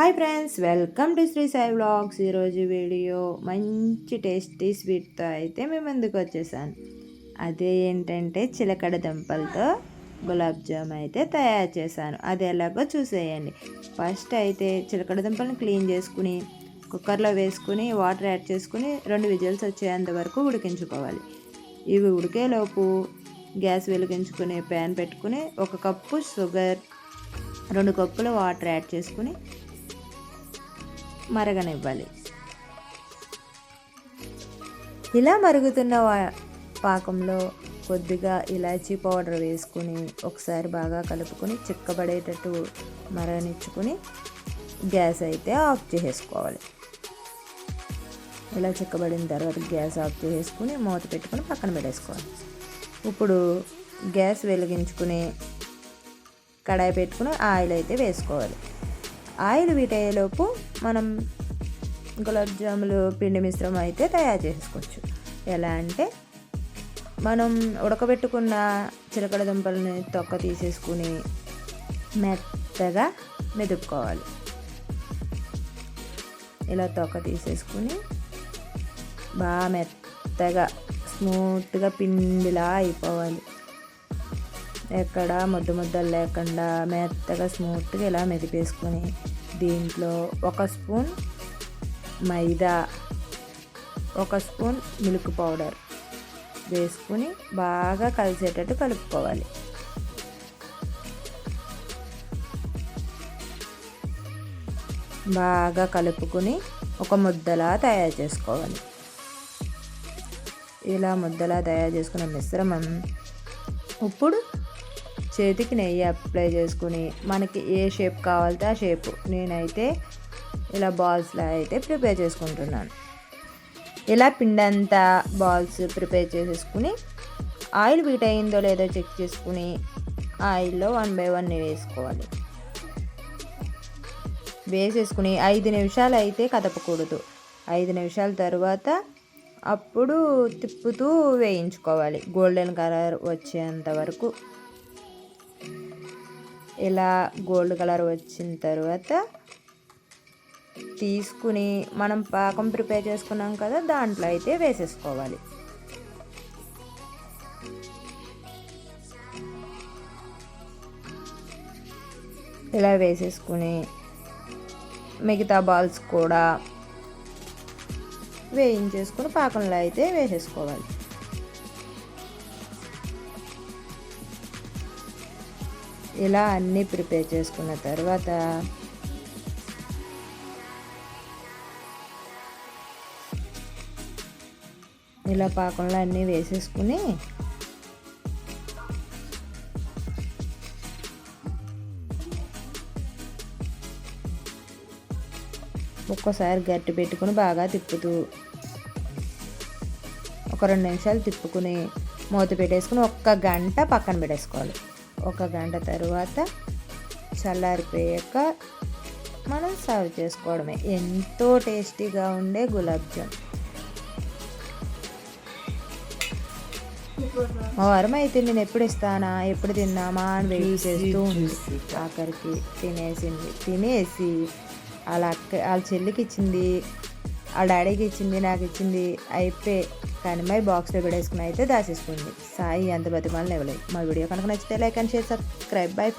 Hi friends welcome to Sri Sai vlogs. ఈరోజు video మంచి tasty స్వీట్తో అయితే మేము ముందుకు వచ్చేసాను అదే ఏంటంటే చిలకడ దుంపలతో గులాబ్ జామ్ అయితే తయారు చేశాను. అది ఎలాగో చూసేయండి. ఫస్ట్ అయితే చిలకడ దుంపలను క్లీన్ చేసుకుని కుక్కర్లో వేసుకుని వాటర్ యాడ్ చేసుకుని రెండు విజిల్స్ వచ్చేంత వరకు ఉడికించుకోవాలి. ఇవి ఉడికేలోపు గ్యాస్ వెలిగించుకుని ప్యాన్ పెట్టుకుని ఒక కప్పు షుగర్ రెండు కప్పులు వాటర్ యాడ్ చేసుకుని మరగనివ్వాలి. ఇలా మరుగుతున్న పాకంలో కొద్దిగా ఇలాచీ పౌడర్ వేసుకుని ఒకసారి బాగా కలుపుకొని చిక్కబడేటట్టు మరగనిచ్చుకుని గ్యాస్ అయితే ఆఫ్ చేసేసుకోవాలి. ఇలా చిక్కబడిన తర్వాత గ్యాస్ ఆఫ్ చేసేసుకుని మూత పెట్టుకుని పక్కన పెట్టేసుకోవాలి. ఇప్పుడు గ్యాస్ వెలిగించుకుని కడాయి పెట్టుకుని ఆయిల్ అయితే వేసుకోవాలి. ఆయిల్ వీటయ్యేలోపు మనం గులాబ్ జాములు పిండి మిశ్రమం అయితే తయారు చేసుకోవచ్చు. ఎలా అంటే మనం ఉడకబెట్టుకున్న చిలకడ దుంపలని తొక్క తీసేసుకుని మెత్తగా మెదుపుకోవాలి. ఇలా తొక్క తీసేసుకుని బాగా మెత్తగా స్మూత్గా పిండిలా అయిపోవాలి. ఎక్కడ ముద్ద ముద్దలు లేకుండా మెత్తగా స్మూత్గా ఇలా మెదిపేసుకొని దీంట్లో ఒక స్పూన్ మైదా ఒక స్పూన్ మిల్క్ పౌడర్ వేసుకుని బాగా కలిసేటట్టు కలుపుకోవాలి. బాగా కలుపుకొని ఒక ముద్దలా తయారు చేసుకోవాలి. ఇలా ముద్దలా తయారు చేసుకున్న మిశ్రమం ఇప్పుడు చేతికి నెయ్యి అప్లై చేసుకుని మనకి ఏ షేప్ కావాలితే ఆ షేప్ నేనైతే ఇలా బాల్స్లా అయితే ప్రిపేర్ చేసుకుంటున్నాను. ఇలా పిండంతా బాల్స్ ప్రిపేర్ చేసేసుకుని ఆయిల్ బీట్ అయిందో లేదో చెక్ చేసుకుని ఆయిల్లో వన్ బై వన్ వేసుకోవాలి. వేసేసుకుని ఐదు నిమిషాలు అయితే కదపకూడదు. ఐదు నిమిషాల తర్వాత అప్పుడు తిప్పుతూ వేయించుకోవాలి. గోల్డెన్ కలర్ వచ్చేంత వరకు. ఇలా గోల్డ్ కలర్ వచ్చిన తర్వాత తీసుకుని మనం పాకం ప్రిపేర్ చేసుకున్నాం కదా దాంట్లో అయితే వేసేసుకోవాలి. ఇలా వేసేసుకుని మిగతా బాల్స్ కూడా వేయించేసుకుని పాకంలో అయితే వేసేసుకోవాలి. ఇలా అన్నీ ప్రిపేర్ చేసుకున్న తర్వాత ఇలా పాకంలో అన్నీ వేసేసుకుని ఒక్కోసారి గట్టి పెట్టుకుని బాగా తిప్పుతూ ఒక రెండు నిమిషాలు తిప్పుకుని మూత పెట్టేసుకుని ఒక్క గంట పక్కన పెట్టేసుకోవాలి. ఒక గంట తర్వాత చల్లారిపోయాక మనం సర్వ్ చేసుకోవడమే. ఎంతో టేస్టీగా ఉండే గులాబ్ జామ్. మా వారం అయితే నేను ఎప్పుడు ఇస్తానా ఎప్పుడు తిన్నామా అని వెయిట్ చేస్తూ ఉంది. ఆఖరికి తినేసింది. తినేసి వాళ్ళ అక్క వాళ్ళ చెల్లికి ఇచ్చింది వాళ్ళ డాడీకి ఇచ్చింది నాకు ఇచ్చింది అయిపోయి కానీ మై బాక్స్లో వేసుకుని అయితే దాచేసుకుంది సాయి ఎంత బతిమాలను ఇవ్వలేదు మా వీడియో కనుక నచ్చితే like and share subscribe bye friend